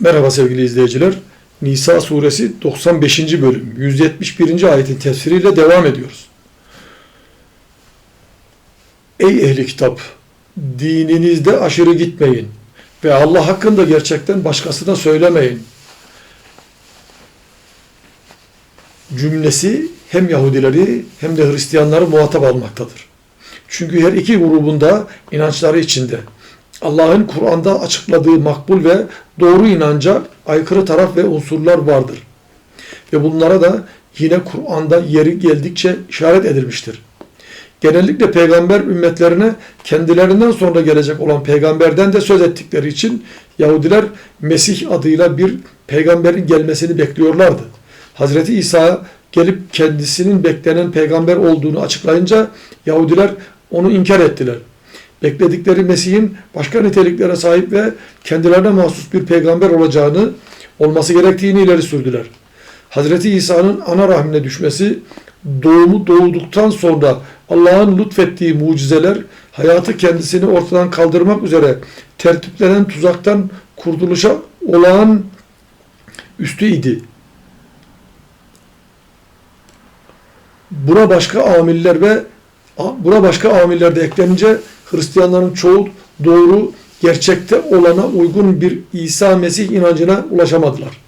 Merhaba sevgili izleyiciler. Nisa suresi 95. bölüm 171. ayetin tefsiriyle devam ediyoruz. Ey ehli kitap! Dininizde aşırı gitmeyin ve Allah hakkında gerçekten başkasına söylemeyin. Cümlesi hem Yahudileri hem de Hristiyanları muhatap almaktadır. Çünkü her iki grubunda inançları içinde Allah'ın Kur'an'da açıkladığı makbul ve doğru inanca aykırı taraf ve unsurlar vardır. Ve bunlara da yine Kur'an'da yeri geldikçe işaret edilmiştir. Genellikle peygamber ümmetlerine kendilerinden sonra gelecek olan peygamberden de söz ettikleri için Yahudiler Mesih adıyla bir peygamberin gelmesini bekliyorlardı. Hazreti İsa gelip kendisinin beklenen peygamber olduğunu açıklayınca Yahudiler onu inkar ettiler bekledikleri Mesih'in başka niteliklere sahip ve kendilerine mahsus bir peygamber olacağını, olması gerektiğini ileri sürdüler. Hazreti İsa'nın ana rahmine düşmesi, doğumu doğduktan sonra Allah'ın lütfettiği mucizeler, hayatı kendisini ortadan kaldırmak üzere tertiplenen tuzaktan kurtuluşa olağan üstü idi. Buna başka amiller ve buna başka amiller de eklenince Hristiyanların çoğu doğru, gerçekte olana uygun bir İsa Mesih inancına ulaşamadılar.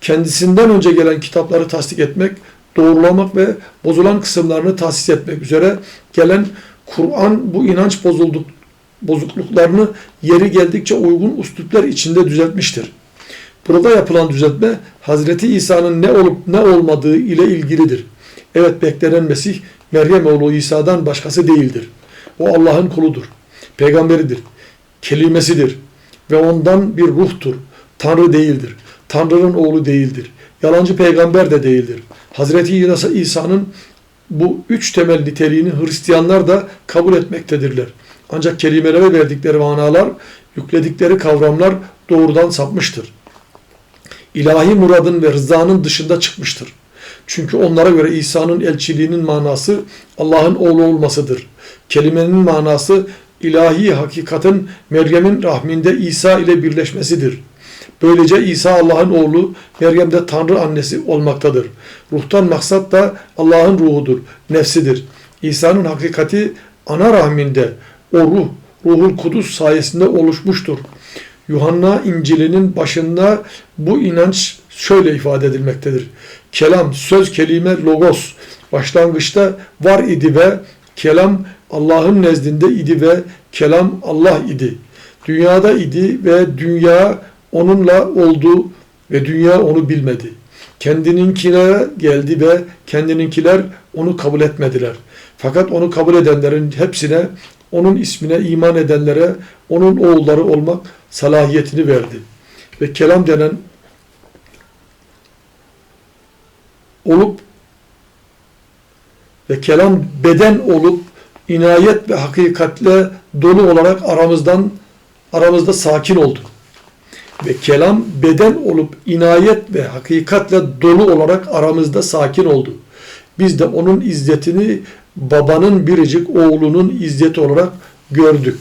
Kendisinden önce gelen kitapları tasdik etmek, doğrulamak ve bozulan kısımlarını tahsis etmek üzere gelen Kur'an bu inanç bozulduk, bozukluklarını yeri geldikçe uygun üsluplar içinde düzeltmiştir. Burada yapılan düzeltme Hazreti İsa'nın ne olup ne olmadığı ile ilgilidir. Evet beklenen Mesih Meryem oğlu İsa'dan başkası değildir. O Allah'ın kuludur. Peygamberidir. Kelimesidir. Ve ondan bir ruhtur. Tanrı değildir. Tanrı'nın oğlu değildir. Yalancı peygamber de değildir. Hazreti İsa'nın bu üç temel niteliğini Hristiyanlar da kabul etmektedirler. Ancak kelimelere verdikleri manalar, yükledikleri kavramlar doğrudan sapmıştır. İlahi muradın ve rızanın dışında çıkmıştır. Çünkü onlara göre İsa'nın elçiliğinin manası Allah'ın oğlu olmasıdır. Kelimenin manası ilahi hakikatin Meryem'in rahminde İsa ile birleşmesidir. Böylece İsa Allah'ın oğlu, Meryem de Tanrı annesi olmaktadır. Ruhtan maksat da Allah'ın ruhudur, nefsidir. İsa'nın hakikati ana rahminde o ruh, ruhul kudüs sayesinde oluşmuştur. Yuhanna İncil'inin başında bu inanç şöyle ifade edilmektedir. Kelam, söz, kelime, logos başlangıçta var idi ve kelam Allah'ın nezdinde idi ve kelam Allah idi. Dünyada idi ve dünya onunla oldu ve dünya onu bilmedi. Kendininkilere geldi ve kendininkiler onu kabul etmediler. Fakat onu kabul edenlerin hepsine, onun ismine iman edenlere onun oğulları olmak salahiyetini verdi. Ve kelam denen olup ve kelam beden olup inayet ve hakikatle dolu olarak aramızdan aramızda sakin oldu. Ve kelam beden olup inayet ve hakikatle dolu olarak aramızda sakin oldu. Biz de onun izzetini babanın biricik oğlunun izzeti olarak gördük.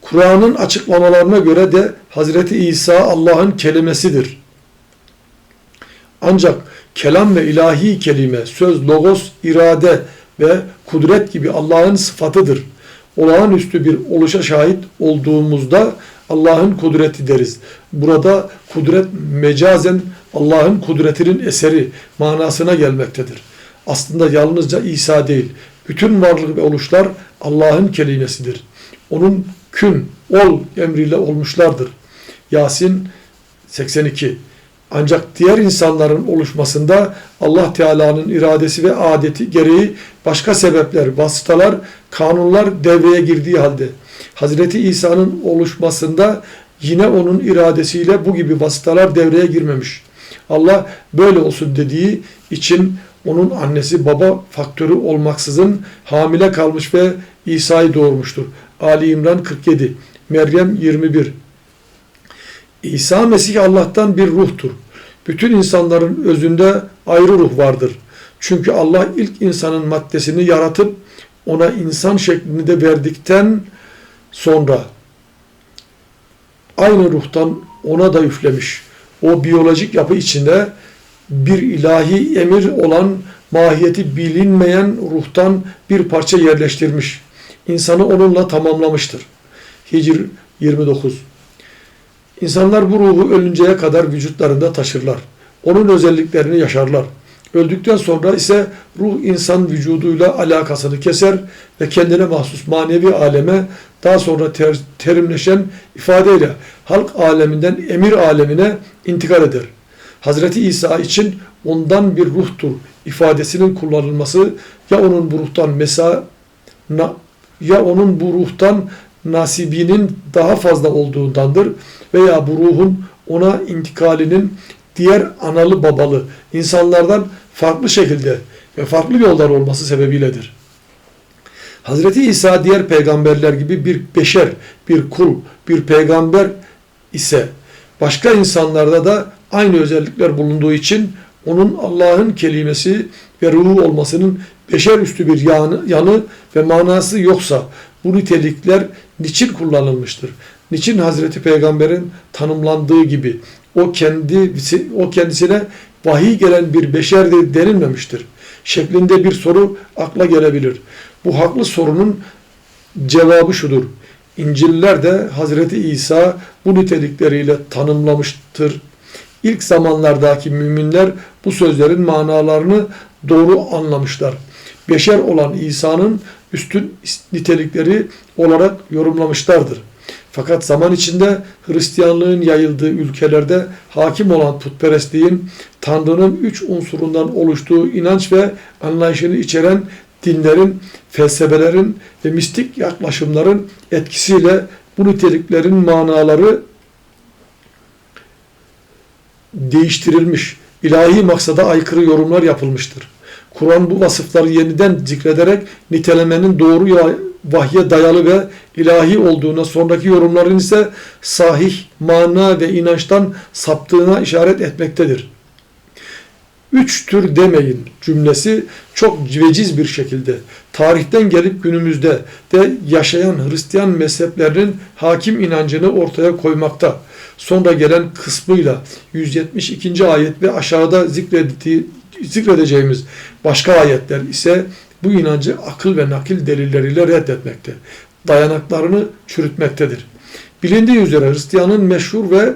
Kur'an'ın açıklamalarına göre de Hazreti İsa Allah'ın kelimesidir. Ancak kelam ve ilahi kelime, söz, logos, irade ve kudret gibi Allah'ın sıfatıdır. Olağanüstü bir oluşa şahit olduğumuzda Allah'ın kudreti deriz. Burada kudret mecazen Allah'ın kudretinin eseri manasına gelmektedir. Aslında yalnızca İsa değil, bütün varlık ve oluşlar Allah'ın kelimesidir. Onun kün, ol emriyle olmuşlardır. Yasin 82 ancak diğer insanların oluşmasında Allah Teala'nın iradesi ve adeti gereği başka sebepler, vasıtalar, kanunlar devreye girdiği halde Hazreti İsa'nın oluşmasında yine onun iradesiyle bu gibi vasıtalar devreye girmemiş. Allah böyle olsun dediği için onun annesi baba faktörü olmaksızın hamile kalmış ve İsa'yı doğurmuştur. Ali İmran 47, Meryem 21. İsa Mesih Allah'tan bir ruhtur. Bütün insanların özünde ayrı ruh vardır. Çünkü Allah ilk insanın maddesini yaratıp ona insan şeklini de verdikten sonra aynı ruhtan ona da üflemiş. O biyolojik yapı içinde bir ilahi emir olan mahiyeti bilinmeyen ruhtan bir parça yerleştirmiş. İnsanı onunla tamamlamıştır. Hicr 29 İnsanlar bu ruhu ölünceye kadar vücutlarında taşırlar. Onun özelliklerini yaşarlar. Öldükten sonra ise ruh insan vücuduyla alakasını keser ve kendine mahsus manevi aleme daha sonra ter, terimleşen ifadeyle halk aleminden emir alemine intikal eder. Hazreti İsa için ondan bir ruhtur ifadesinin kullanılması ya onun bu ruhtan mesa ya onun bu ruhtan nasibinin daha fazla olduğundandır veya bu ruhun ona intikalinin diğer analı babalı insanlardan farklı şekilde ve farklı yollar olması sebebiyledir. Hazreti İsa diğer peygamberler gibi bir beşer, bir kul, bir peygamber ise başka insanlarda da aynı özellikler bulunduğu için onun Allah'ın kelimesi ve ruhu olmasının beşer üstü bir yanı, yanı ve manası yoksa bu nitelikler niçin kullanılmıştır? Niçin Hazreti Peygamber'in tanımlandığı gibi o kendi o kendisine vahiy gelen bir beşerdir denilmemiştir. Şeklinde bir soru akla gelebilir. Bu haklı sorunun cevabı şudur. İnciller de Hazreti İsa bu nitelikleriyle tanımlamıştır. İlk zamanlardaki müminler bu sözlerin manalarını doğru anlamışlar. Beşer olan İsa'nın üstün nitelikleri olarak yorumlamışlardır. Fakat zaman içinde Hristiyanlığın yayıldığı ülkelerde hakim olan putperestliğin Tanrı'nın üç unsurundan oluştuğu inanç ve anlayışını içeren dinlerin, felsefelerin ve mistik yaklaşımların etkisiyle bu niteliklerin manaları değiştirilmiş, ilahi maksada aykırı yorumlar yapılmıştır. Kur'an bu vasıfları yeniden zikrederek nitelemenin doğru vahye dayalı ve ilahi olduğuna, sonraki yorumların ise sahih, mana ve inançtan saptığına işaret etmektedir. Üç tür demeyin cümlesi çok veciz bir şekilde tarihten gelip günümüzde de yaşayan Hristiyan mezheplerinin hakim inancını ortaya koymakta. Sonra gelen kısmıyla 172. ayet ve aşağıda zikredildiği zikredeceğimiz başka ayetler ise bu inancı akıl ve nakil delilleriyle reddetmekte. Dayanaklarını çürütmektedir. Bilindiği üzere Hristiyanın meşhur ve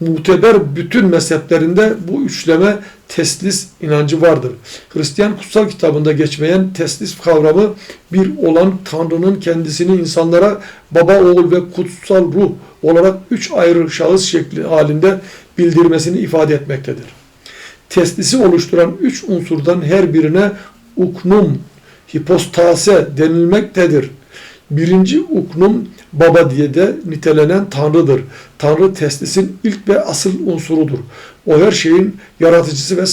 muteber bütün mezheplerinde bu üçleme teslis inancı vardır. Hristiyan kutsal kitabında geçmeyen teslis kavramı bir olan Tanrı'nın kendisini insanlara baba, oğul ve kutsal ruh olarak üç ayrı şahıs şekli halinde bildirmesini ifade etmektedir teslisi oluşturan üç unsurdan her birine uknum, hipostase denilmektedir. Birinci uknum baba diye de nitelenen Tanrı'dır. Tanrı teslisin ilk ve asıl unsurudur. O her şeyin yaratıcısı ve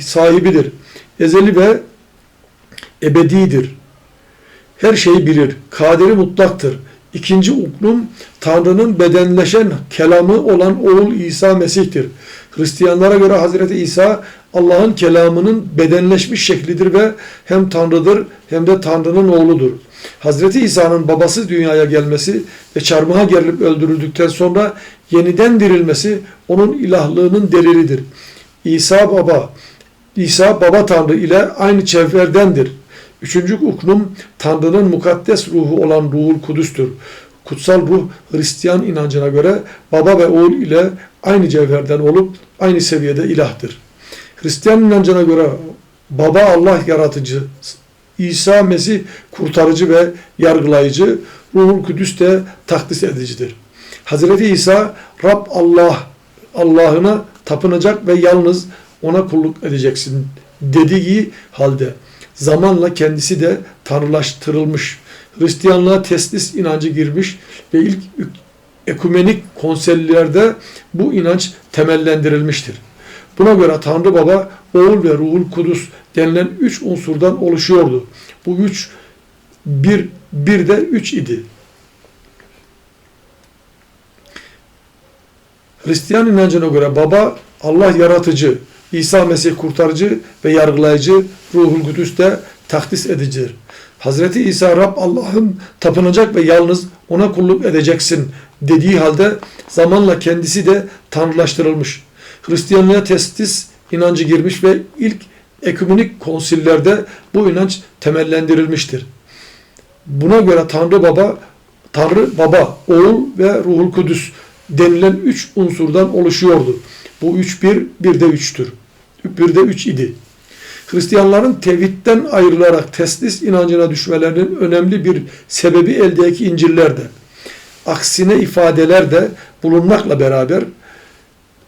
sahibidir. Ezeli ve ebedidir. Her şeyi bilir. Kaderi mutlaktır. İkinci uknum Tanrı'nın bedenleşen kelamı olan oğul İsa Mesih'tir. Hristiyanlara göre Hazreti İsa Allah'ın kelamının bedenleşmiş şeklidir ve hem Tanrı'dır hem de Tanrı'nın oğludur. Hazreti İsa'nın babasız dünyaya gelmesi ve çarmıha gerilip öldürüldükten sonra yeniden dirilmesi onun ilahlığının delilidir. İsa baba, İsa baba Tanrı ile aynı çevredendir. Üçüncü uknum Tanrı'nın mukaddes ruhu olan Ruhul Kudüs'tür. Kutsal ruh Hristiyan inancına göre baba ve oğul ile aynı cevherden olup aynı seviyede ilahtır. Hristiyan inancına göre baba Allah yaratıcı, İsa Mesih kurtarıcı ve yargılayıcı, Ruhul Kudüs de takdis edicidir. Hazreti İsa Rab Allah Allah'ına tapınacak ve yalnız ona kulluk edeceksin dediği halde zamanla kendisi de tanrılaştırılmış. Hristiyanlığa teslis inancı girmiş ve ilk ekumenik konsellerde bu inanç temellendirilmiştir. Buna göre Tanrı Baba, Oğul ve Ruhul Kudüs denilen üç unsurdan oluşuyordu. Bu üç bir, bir de üç idi. Hristiyan inancına göre Baba Allah yaratıcı, İsa Mesih kurtarıcı ve yargılayıcı, Ruhul Kudüs de takdis edicidir. Hazreti İsa Rab Allah'ın tapınacak ve yalnız ona kulluk edeceksin dediği halde zamanla kendisi de tanrılaştırılmış. Hristiyanlığa testis inancı girmiş ve ilk ekümenik konsillerde bu inanç temellendirilmiştir. Buna göre Tanrı Baba, Tanrı Baba, Oğul ve Ruhul Kudüs denilen üç unsurdan oluşuyordu. Bu üç bir, bir de üçtür. Bir de üç idi. Hristiyanların tevhidden ayrılarak teslis inancına düşmelerinin önemli bir sebebi eldeki İncil'lerde. Aksine ifadeler de bulunmakla beraber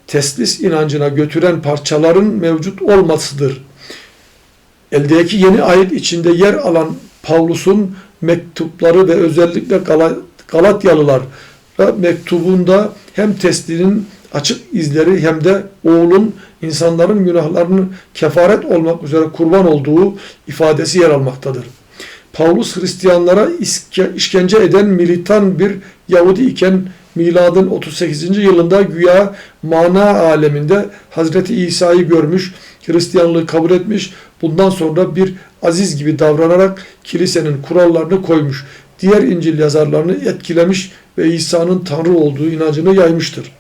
teslis inancına götüren parçaların mevcut olmasıdır. Eldeki yeni ayet içinde yer alan Pavlus'un mektupları ve özellikle Gal- Galatyalılar mektubunda hem teslinin açık izleri hem de oğlun insanların günahlarını kefaret olmak üzere kurban olduğu ifadesi yer almaktadır. Paulus Hristiyanlara işkence eden militan bir Yahudi iken miladın 38. yılında güya mana aleminde Hazreti İsa'yı görmüş, Hristiyanlığı kabul etmiş, bundan sonra bir aziz gibi davranarak kilisenin kurallarını koymuş, diğer İncil yazarlarını etkilemiş ve İsa'nın Tanrı olduğu inancını yaymıştır.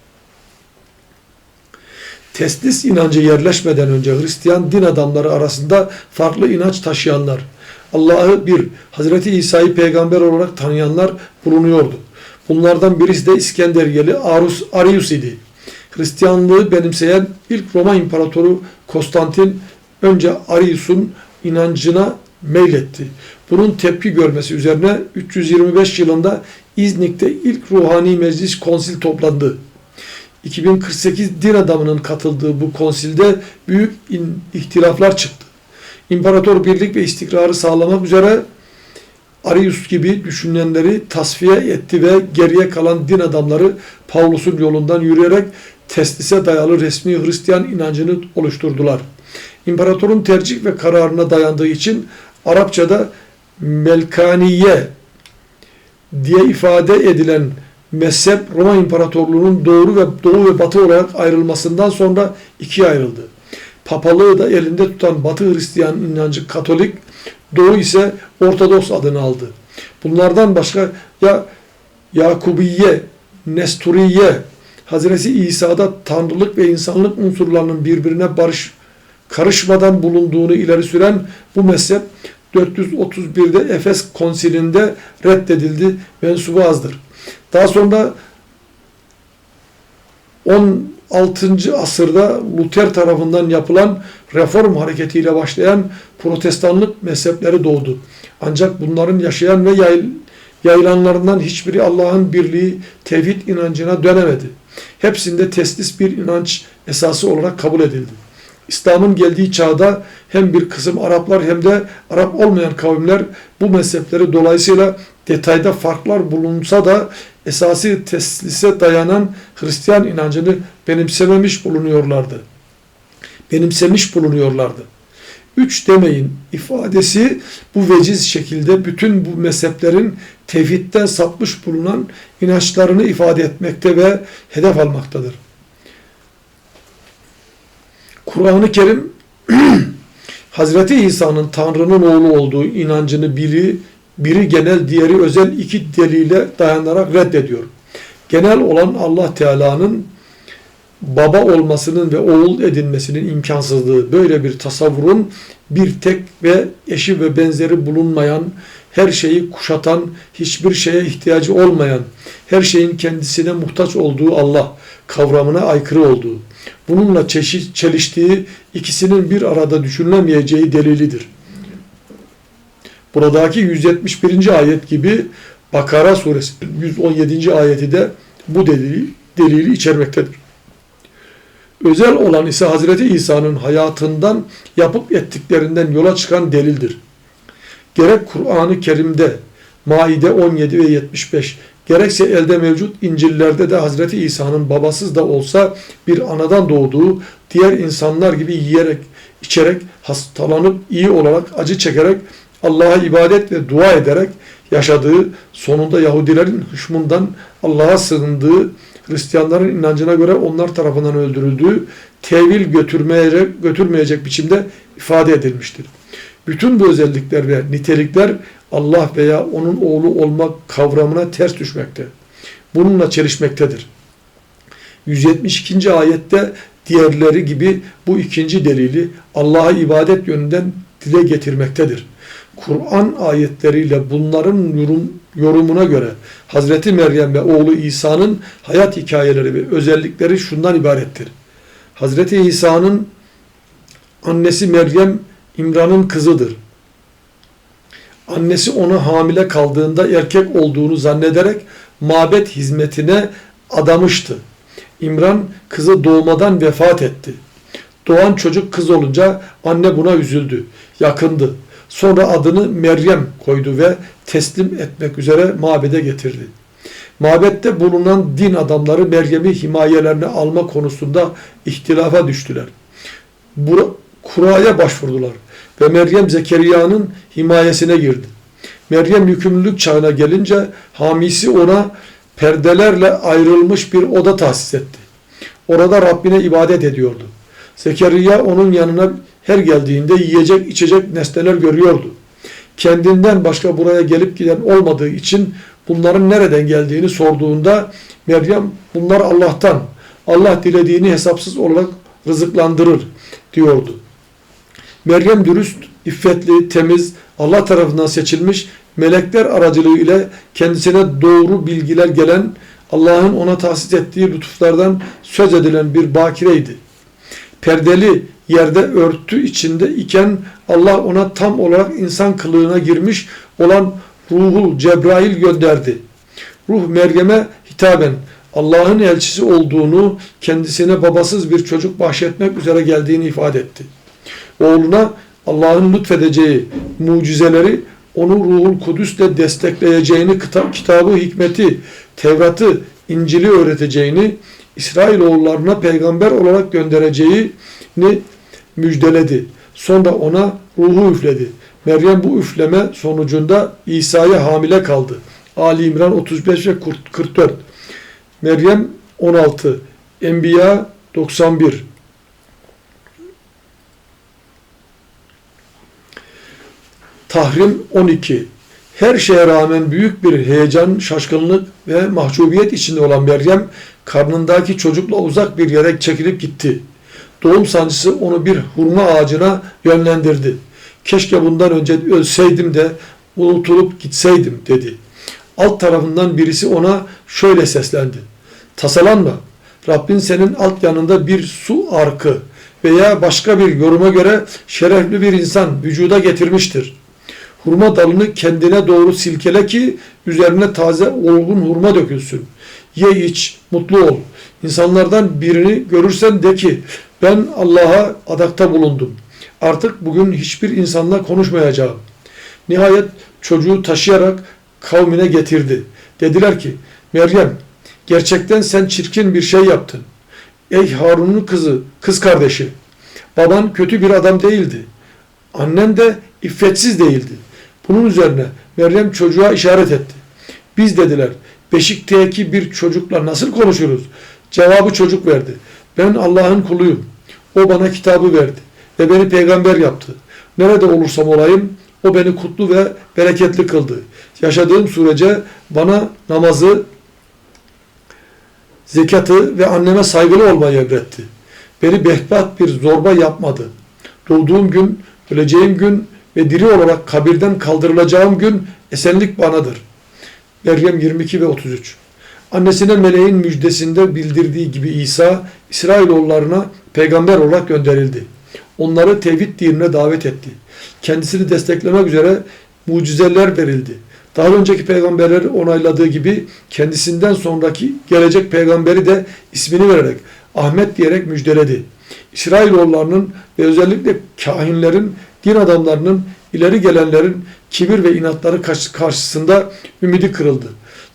Teslis inancı yerleşmeden önce Hristiyan din adamları arasında farklı inanç taşıyanlar, Allah'ı bir, Hazreti İsa'yı peygamber olarak tanıyanlar bulunuyordu. Bunlardan birisi de İskenderiyeli Arus, Arius idi. Hristiyanlığı benimseyen ilk Roma İmparatoru Konstantin önce Arius'un inancına meyletti. Bunun tepki görmesi üzerine 325 yılında İznik'te ilk ruhani meclis konsil toplandı. 2048 din adamının katıldığı bu konsilde büyük ihtilaflar çıktı. İmparator birlik ve istikrarı sağlamak üzere Arius gibi düşünenleri tasfiye etti ve geriye kalan din adamları Pavlus'un yolundan yürüyerek teslise dayalı resmi Hristiyan inancını oluşturdular. İmparatorun tercih ve kararına dayandığı için Arapçada Melkaniye diye ifade edilen mezhep Roma İmparatorluğu'nun doğru ve doğu ve batı olarak ayrılmasından sonra ikiye ayrıldı. Papalığı da elinde tutan Batı Hristiyan inancı Katolik, Doğu ise Ortodoks adını aldı. Bunlardan başka ya Yakubiye, Nesturiye, Hazreti İsa'da tanrılık ve insanlık unsurlarının birbirine barış karışmadan bulunduğunu ileri süren bu mezhep 431'de Efes konsilinde reddedildi. Mensubu azdır. Daha sonra 16. asırda Luther tarafından yapılan reform hareketiyle başlayan protestanlık mezhepleri doğdu. Ancak bunların yaşayan ve yayıl, yayılanlarından hiçbiri Allah'ın birliği, tevhid inancına dönemedi. Hepsinde teslis bir inanç esası olarak kabul edildi. İslam'ın geldiği çağda hem bir kısım Araplar hem de Arap olmayan kavimler bu mezhepleri dolayısıyla detayda farklar bulunsa da esası teslise dayanan Hristiyan inancını benimsememiş bulunuyorlardı. Benimsemiş bulunuyorlardı. Üç demeyin ifadesi bu veciz şekilde bütün bu mezheplerin tevhidden sapmış bulunan inançlarını ifade etmekte ve hedef almaktadır. Kur'an-ı Kerim Hazreti İsa'nın Tanrı'nın oğlu olduğu inancını biri, biri genel diğeri özel iki delile dayanarak reddediyor. Genel olan Allah Teala'nın baba olmasının ve oğul edinmesinin imkansızlığı, böyle bir tasavvurun bir tek ve eşi ve benzeri bulunmayan, her şeyi kuşatan, hiçbir şeye ihtiyacı olmayan, her şeyin kendisine muhtaç olduğu Allah kavramına aykırı olduğu, bununla çeşit, çeliştiği ikisinin bir arada düşünülemeyeceği delilidir. Buradaki 171. ayet gibi Bakara suresi 117. ayeti de bu delili, delili içermektedir. Özel olan ise Hazreti İsa'nın hayatından yapıp ettiklerinden yola çıkan delildir. Gerek Kur'an-ı Kerim'de Maide 17 ve 75 gerekse elde mevcut İncil'lerde de Hazreti İsa'nın babasız da olsa bir anadan doğduğu, diğer insanlar gibi yiyerek, içerek, hastalanıp iyi olarak, acı çekerek, Allah'a ibadet ve dua ederek yaşadığı, sonunda Yahudilerin hışmundan Allah'a sığındığı, Hristiyanların inancına göre onlar tarafından öldürüldüğü, tevil götürmeyecek, götürmeyecek biçimde ifade edilmiştir. Bütün bu özellikler ve nitelikler Allah veya onun oğlu olmak kavramına ters düşmekte. bununla çelişmektedir. 172. ayette diğerleri gibi bu ikinci delili Allah'a ibadet yönünden dile getirmektedir. Kur'an ayetleriyle bunların yorum, yorumuna göre Hazreti Meryem ve oğlu İsa'nın hayat hikayeleri ve özellikleri şundan ibarettir. Hazreti İsa'nın annesi Meryem İmran'ın kızıdır. Annesi ona hamile kaldığında erkek olduğunu zannederek mabet hizmetine adamıştı. İmran kızı doğmadan vefat etti. Doğan çocuk kız olunca anne buna üzüldü, yakındı. Sonra adını Meryem koydu ve teslim etmek üzere mabede getirdi. Mabette bulunan din adamları Meryem'i himayelerine alma konusunda ihtilafa düştüler. Bura, kuraya başvurdular ve Meryem Zekeriya'nın himayesine girdi. Meryem yükümlülük çağına gelince hamisi ona perdelerle ayrılmış bir oda tahsis etti. Orada Rabbine ibadet ediyordu. Zekeriya onun yanına her geldiğinde yiyecek içecek nesneler görüyordu. Kendinden başka buraya gelip giden olmadığı için bunların nereden geldiğini sorduğunda Meryem bunlar Allah'tan. Allah dilediğini hesapsız olarak rızıklandırır diyordu. Meryem dürüst, iffetli, temiz, Allah tarafından seçilmiş, melekler aracılığı ile kendisine doğru bilgiler gelen, Allah'ın ona tahsis ettiği lütuflardan söz edilen bir bakireydi. Perdeli yerde örtü içinde iken Allah ona tam olarak insan kılığına girmiş olan ruhul Cebrail gönderdi. Ruh Meryem'e hitaben Allah'ın elçisi olduğunu, kendisine babasız bir çocuk bahşetmek üzere geldiğini ifade etti. Oğluna Allah'ın lütfedeceği mucizeleri onu ruhul kudüsle destekleyeceğini, kitabı hikmeti, Tevrat'ı, İncil'i öğreteceğini, İsrailoğullarına peygamber olarak göndereceğini müjdeledi. Sonra ona ruhu üfledi. Meryem bu üfleme sonucunda İsa'ya hamile kaldı. Ali İmran 35 ve 44. Meryem 16. Enbiya 91. Tahrim 12. Her şeye rağmen büyük bir heyecan, şaşkınlık ve mahcubiyet içinde olan Meryem karnındaki çocukla uzak bir yere çekilip gitti. Doğum sancısı onu bir hurma ağacına yönlendirdi. Keşke bundan önce ölseydim de unutulup gitseydim dedi. Alt tarafından birisi ona şöyle seslendi. Tasalanma. Rabbin senin alt yanında bir su arkı veya başka bir yoruma göre şerefli bir insan vücuda getirmiştir. Hurma dalını kendine doğru silkele ki üzerine taze olgun hurma dökülsün. Ye iç, mutlu ol. İnsanlardan birini görürsen de ki ben Allah'a adakta bulundum. Artık bugün hiçbir insanla konuşmayacağım. Nihayet çocuğu taşıyarak kavmine getirdi. Dediler ki Meryem gerçekten sen çirkin bir şey yaptın. Ey Harun'un kızı, kız kardeşi. Baban kötü bir adam değildi. Annen de iffetsiz değildi. Bunun üzerine Meryem çocuğa işaret etti. Biz dediler beşikteki bir çocukla nasıl konuşuruz? Cevabı çocuk verdi. Ben Allah'ın kuluyum. O bana kitabı verdi ve beni peygamber yaptı. Nerede olursam olayım o beni kutlu ve bereketli kıldı. Yaşadığım sürece bana namazı, zekatı ve anneme saygılı olmayı emretti. Beni behbat bir zorba yapmadı. Doğduğum gün, öleceğim gün ve diri olarak kabirden kaldırılacağım gün esenlik banadır. Meryem 22 ve 33 Annesine meleğin müjdesinde bildirdiği gibi İsa, İsrailoğullarına peygamber olarak gönderildi. Onları tevhid dinine davet etti. Kendisini desteklemek üzere mucizeler verildi. Daha önceki peygamberleri onayladığı gibi kendisinden sonraki gelecek peygamberi de ismini vererek Ahmet diyerek müjdeledi. İsrailoğullarının ve özellikle kahinlerin, din adamlarının, ileri gelenlerin kibir ve inatları karşısında ümidi kırıldı.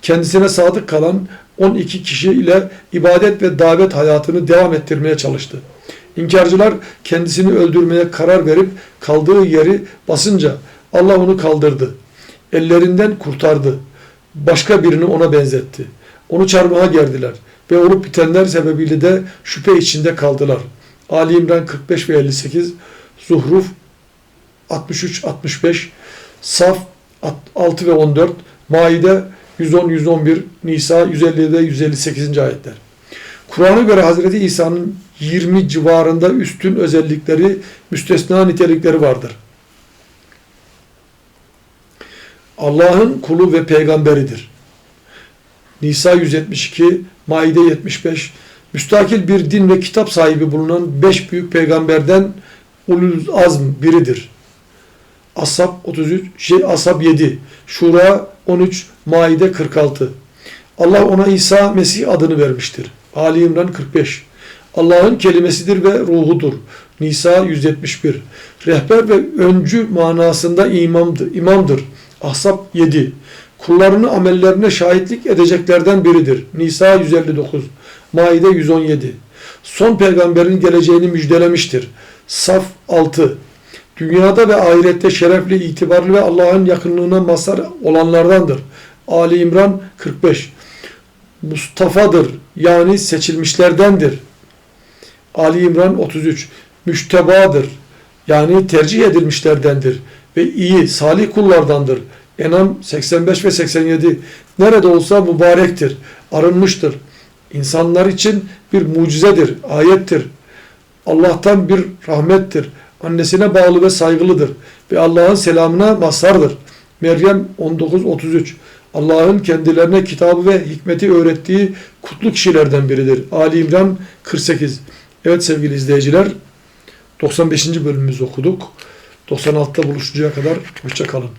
Kendisine sadık kalan 12 kişi ile ibadet ve davet hayatını devam ettirmeye çalıştı. İnkarcılar kendisini öldürmeye karar verip kaldığı yeri basınca Allah onu kaldırdı. Ellerinden kurtardı. Başka birini ona benzetti. Onu çarmıha gerdiler ve olup bitenler sebebiyle de şüphe içinde kaldılar. Ali İmran 45 ve 58, Zuhruf 63-65, Saf 6 ve 14, Maide 110, 111, Nisa 157 ve 158. ayetler. Kur'an'a göre Hazreti İsa'nın 20 civarında üstün özellikleri, müstesna nitelikleri vardır. Allah'ın kulu ve peygamberidir. Nisa 172, Maide 75, müstakil bir din ve kitap sahibi bulunan beş büyük peygamberden ulul azm biridir. Ashab 33, şey Ashab 7, Şura 13, Maide 46. Allah ona İsa Mesih adını vermiştir. Ali İmran 45. Allah'ın kelimesidir ve ruhudur. Nisa 171. Rehber ve öncü manasında imamdır. imamdır. Ahzab 7. Kullarını amellerine şahitlik edeceklerden biridir. Nisa 159. Maide 117. Son peygamberin geleceğini müjdelemiştir. Saf 6. Dünyada ve ahirette şerefli, itibarlı ve Allah'ın yakınlığına mazhar olanlardandır. Ali İmran 45. Mustafa'dır yani seçilmişlerdendir. Ali İmran 33. Müştebadır yani tercih edilmişlerdendir ve iyi, salih kullardandır. Enam 85 ve 87. Nerede olsa mübarektir, arınmıştır. İnsanlar için bir mucizedir, ayettir. Allah'tan bir rahmettir. Annesine bağlı ve saygılıdır. Ve Allah'ın selamına mazhardır. Meryem 19-33 Allah'ın kendilerine kitabı ve hikmeti öğrettiği kutlu kişilerden biridir. Ali İmran 48 Evet sevgili izleyiciler 95. bölümümüzü okuduk. 96'da buluşuncaya kadar hoşça kalın.